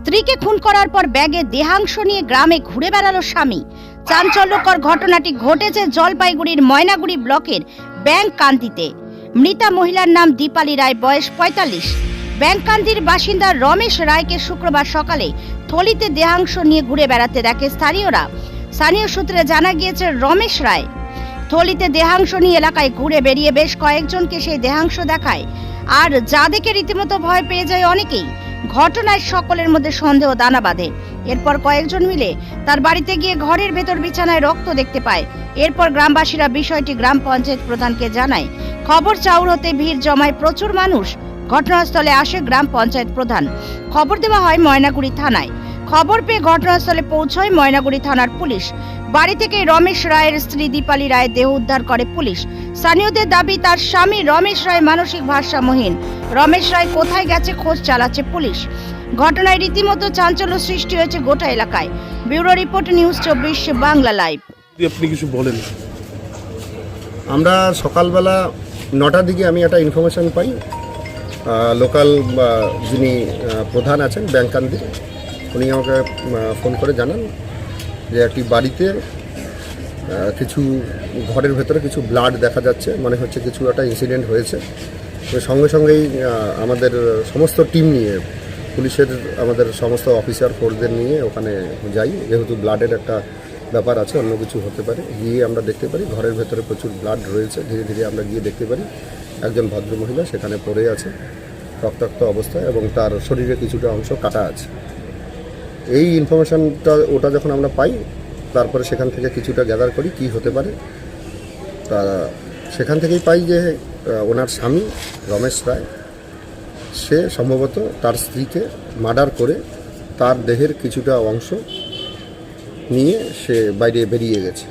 স্ত্রীকে খুন করার পর ব্যাগে দেহাংশ নিয়ে গ্রামে ঘুরে বেড়ালো স্বামী। চাঞ্চল্যকর ঘটনাটি ঘটেছে জলপাইগুড়ির ময়নাগুড়ি ব্লকের ব্যাংক কান্দিতে মৃতা মহিলার নাম দীপালি রায়, বয়স পঁয়তাল্লিশ। ব্যাংকান্দির বাসিন্দা রমেশ রায়কে শুক্রবার সকালে থলিতে দেহাংশ নিয়ে ঘুরে বেড়াতে দেখে স্থানীয়রা। স্থানীয় সূত্রে জানা গিয়েছে, রমেশ রায় থলিতে দেহাংশ নিয়ে এলাকায় ঘুরে বেরিয়ে বেশ কয়েকজনকে সেই দেহাংশ দেখায়। আর যা দেখে রীতিমতো ভয় পেয়ে যায় অনেকেই। ঘটনায় সকলের মধ্যে সন্দেহ দানা বাঁধে। এরপর কয়েকজন মিলে তার বাড়িতে গিয়ে ঘরের ভেতর বিছানায় রক্ত দেখতে পায়। এরপর গ্রামবাসীরা বিষয়টি গ্রাম পঞ্চায়েত প্রধানকে জানায়। খবর চাউর হতে ভিড় জমায় প্রচুর মানুষ। ঘটনাস্থলে আসে গ্রাম পঞ্চায়েত প্রধান। খবর দেওয়া হয় ময়নাগুড়ি থানায়। খবর পেয়ে ঘটনাস্থলে পৌঁছয় ময়নাগুড়ি থানার পুলিশ। বাড়ি থেকে রমেশ রায়ের স্ত্রী দীপালি রায়ের দেহ উদ্ধার করে পুলিশ। স্থানীয়দের দাবি তার স্বামী রমেশ রায় মানসিক ভারসাম্যহীন। রমেশ রায় কোথায় গেছে খোঁজ চালাচ্ছে পুলিশ। ঘটনায় রীতিমতো চাঞ্চল্য সৃষ্টি হয়েছে গোটা এলাকায়। ব্যুরো রিপোর্ট নিউজ চব্বিশ বাংলা লাইভ। আপনি কিছু বলেন। আমরা সকালবেলা নটার দিকে আমি একটা ইনফরমেশন পাই। লোকাল যিনি প্রধান আছেন ব্যাংকান্দির উনি আমাকে ফোন করে জানান। যে একটি বাড়িতে কিছু ঘরের ভেতরে কিছু ব্লাড দেখা যাচ্ছে, মনে হচ্ছে কিছু একটা ইনসিডেন্ট হয়েছে। সঙ্গে সঙ্গেই আমাদের সমস্ত টিম নিয়ে, পুলিশের, আমাদের সমস্ত অফিসার ফোর্সদের নিয়ে ওখানে যাই। যেহেতু ব্লাডের একটা ব্যাপার আছে, অন্য কিছু হতে পারে। গিয়ে আমরা দেখতে পারি, ঘরের ভেতরে প্রচুর ব্লাড রয়েছে। ধীরে ধীরে আমরা গিয়ে দেখতে পারি, একজন ভদ্রমহিলা সেখানে পড়ে আছে, রক্তাক্ত অবস্থায় এবং তার শরীরে কিছুটা অংশ কাটা আছে। এই ইনফরমেশনটা ওটা যখন আমরা পাই, তারপরে সেখান থেকে কিছুটা গ্যাদার করি কি হতে পারে। তা সেখান থেকেই পাই যে ওনার স্বামী রমেশ রায়, সে সম্ভবত তার স্ত্রীকে মার্ডার করে তার দেহের কিছুটা অংশ নিয়ে সে বাইরে বেরিয়ে গেছে।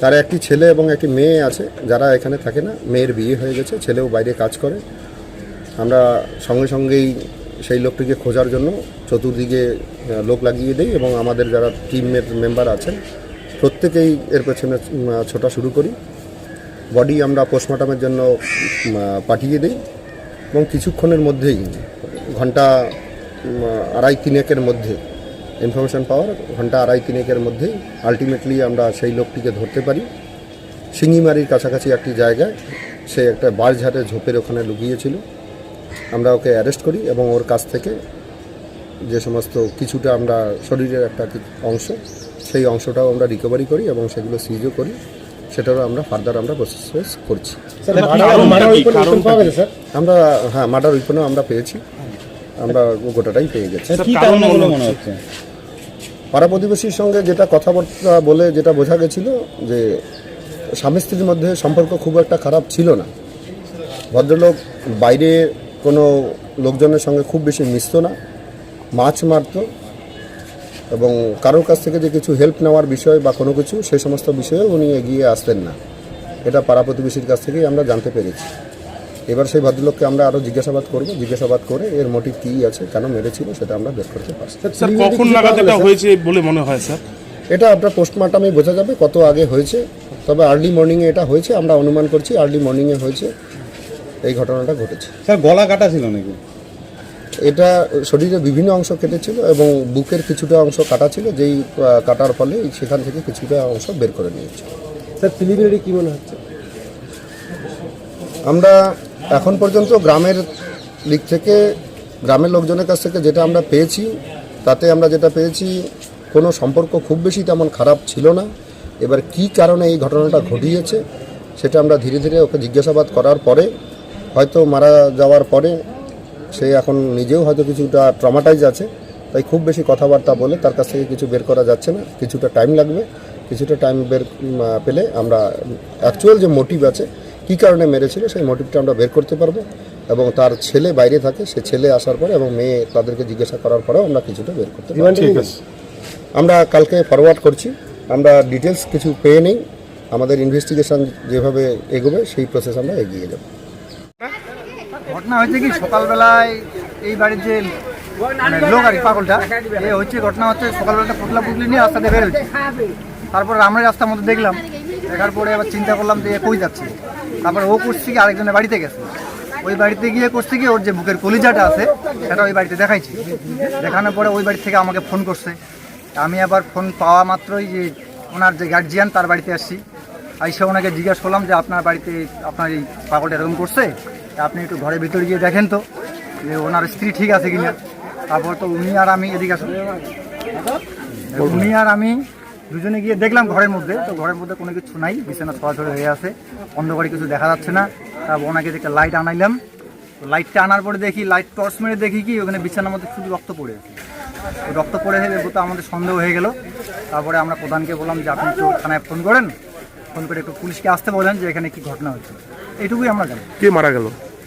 তার একটি ছেলে এবং একটি মেয়ে আছে, যারা এখানে থাকে না, মেয়ের বিয়ে হয়ে গেছে, ছেলেও বাইরে কাজ করে। আমরা সঙ্গে সঙ্গেই সেই লোকটিকে খোঁজার জন্য চতুর্দিকে লোক লাগিয়ে দিই এবং আমাদের যারা টিমের মেম্বার আছেন, প্রত্যেকেই এর পেছনে ছোটা শুরু করি। বডি আমরা পোস্টমর্টমের জন্য পাঠিয়ে দিই এবং কিছুক্ষণের মধ্যেই, ঘণ্টা আড়াই তিনেকের মধ্যে ইনফরমেশন পাওয়ার ঘণ্টা আড়াই তিনেকের মধ্যেই আলটিমেটলি আমরা সেই লোকটিকে ধরতে পারি। সিঙ্গিমারির কাছাকাছি একটি জায়গায়, সে একটা বাঁশঝাড়ে ঝোপের ওখানে লুকিয়েছিল। আমরা ওকে অ্যারেস্ট করি এবং ওর কাছ থেকে যে সমস্ত কিছুটা আমরা শরীরের একটা অংশ সেই অংশটাও আমরা রিকভারি করি এবং সেগুলো সিজও করি। সেটারও আমরা ফার্দার আমরা প্রসেস করছি। আমরা হ্যাঁ মার্ডার উইপনও আমরা পেয়েছি। আমরা গোটাটাই পেয়ে গেছি। কি কারণে বলে মনে হচ্ছে? পাড়া প্রতিবেশীর সঙ্গে যেটা কথাবার্তা বলে যেটা বোঝা গেছিল যে স্বামী স্ত্রীর মধ্যে সম্পর্ক খুব একটা খারাপ ছিল না। ভদ্রলোক বাইরে কোনো লোকজনের সঙ্গে খুব বেশি মিশতো না মাছ মারতো এবং কারোর কাছ থেকে যে কিছু হেল্প নেওয়ার বিষয় বা কোনো কিছু সেই সমস্ত বিষয়ে উনি এগিয়ে আসতেন না। এটা পাড়া প্রতিবেশীর কাছ থেকেই আমরা জানতে পেরেছি। এবার সেই ভদ্রলোককে আমরা আরও জিজ্ঞাসাবাদ করব। জিজ্ঞাসাবাদ করে এর মোটিভ কী আছে কেন মেরেছিল সেটা আমরা বের করতে পারছি। কখন নাগাদ এটা হয়েছে বলে মনে হয় স্যার? এটা আপনার পোস্টমর্টমে বোঝা যাবে কত আগে হয়েছে। তবে আর্লি মর্নিংয়ে এটা হয়েছে আমরা অনুমান করছি আর্লি মর্নিংয়ে হয়েছে। এই ঘটনাটা ঘটেছে। স্যার গলা কাটা ছিল নাকি? এটা শরীরে বিভিন্ন অংশ কেটেছিল এবং বুকের কিছুটা অংশ কাটা ছিল যেই কাটার ফলে সেখান থেকে কিছুটা অংশ বের করে নিয়েছে। স্যার প্রিলিমিনারি কী মনে হচ্ছে? আমরা এখন পর্যন্ত গ্রামের দিক থেকে গ্রামের লোকজনের কাছ থেকে যেটা আমরা পেয়েছি তাতে আমরা যেটা পেয়েছি কোনো সম্পর্ক খুব বেশি তেমন খারাপ ছিল না। এবার কি কারণে এই ঘটনাটা ঘটিয়েছে সেটা আমরা ধীরে ধীরে ওকে জিজ্ঞাসাবাদ করার পরে হয়তো মারা যাওয়ার পরে সে এখন নিজেও হয়তো কিছুটা ট্রমাটাইজ আছে। তাই খুব বেশি কথাবার্তা বলে তার কাছ থেকে কিছু বের করা যাচ্ছে না। কিছুটা টাইম লাগবে। কিছুটা টাইম বের পেলে আমরা অ্যাকচুয়াল যে মোটিভ আছে কী কারণে মেরেছিল সেই মোটিভটা আমরা বের করতে পারব। এবং তার ছেলে বাইরে থাকে সে ছেলে আসার পরে এবং মেয়ে তাদেরকে জিজ্ঞাসা করার পরেও আমরা কিছুটা বের করতে পারব। আমরা কালকে ফরওয়ার্ড করছি। আমরা ডিটেলস কিছু পেয়ে নেই। আমাদের ইনভেস্টিগেশন যেভাবে এগোবে সেই প্রসেস আমরা এগিয়ে যাব। ঘটনা হয়েছে কি, সকালবেলায় এই বাড়ির যে মানে লোক আর কি, পাগলটা, এ হচ্ছে ঘটনা হচ্ছে সকালবেলাটা পুতলা পুতলি নিয়ে রাস্তাতে বেরোচ্ছে তারপর আমরা রাস্তার মধ্যে দেখলাম, দেখার পরে আবার চিন্তা করলাম যে কই যাচ্ছে। তারপর ও করছে কি, আরেকজনের বাড়িতে গেছে। ওই বাড়িতে গিয়ে করতে গিয়ে ওর যে বুকের কলিজাটা আছে, সেটা ওই বাড়িতে দেখাইছি। দেখানোর পরে ওই বাড়ি থেকে আমাকে ফোন করছে। আমি আবার ফোন পাওয়া মাত্রই যে ওনার যে গার্জিয়ান তার বাড়িতে আসছি। আইসে ওনাকে জিজ্ঞাসা করলাম যে, আপনার বাড়িতে আপনার এই পাগলটা এরকম করছে? আপনি একটু ঘরের ভিতরে গিয়ে দেখেন তো যে ওনার স্ত্রী ঠিক আছে কিনা। তারপর তো উনি আর আমি এদিকে আসুন। উনি আর আমি দুজনে গিয়ে দেখলাম ঘরের মধ্যে। তো ঘরের মধ্যে কোনো কিছু নাই, বিছানা ছড়াছড়ি হয়ে আছে। অন্ধকারে কিছু দেখা যাচ্ছে না। তারপর ওনাকে একটা লাইট আনাইলাম। লাইটটা আনার পরে দেখি লাইট টর্চ মেরে দেখি কি, ওখানে বিছানার মধ্যে শুধু রক্ত পড়ে আছে। রক্ত পড়ে তো আমাদের সন্দেহ হয়ে গেল। তারপরে আমরা প্রধানকে বললাম যে আপনি একটু থানায় ফোন করেন। ফোন করে একটু পুলিশকে আসতে বলেন যে এখানে কি ঘটনা হয়েছে। এইটুকুই আমরা জানি। কে মারা গেল?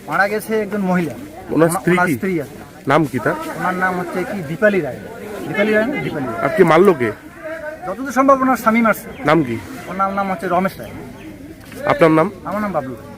মারা গেছে একজন মহিলা। ওনার স্ত্রী কি? স্ত্রী আছে। নাম কি তার? ওনার নাম হচ্ছে কি? দীপালি রায়। দীপালি রায় না? দীপালি রায়। আর কে মারলো কে? যতদূর সম্ভব ওনার স্বামী মারছে। নাম কি? ওনার নাম হচ্ছে রমেশ রায়। আপনার নাম? আমার নাম বাবলু। রায়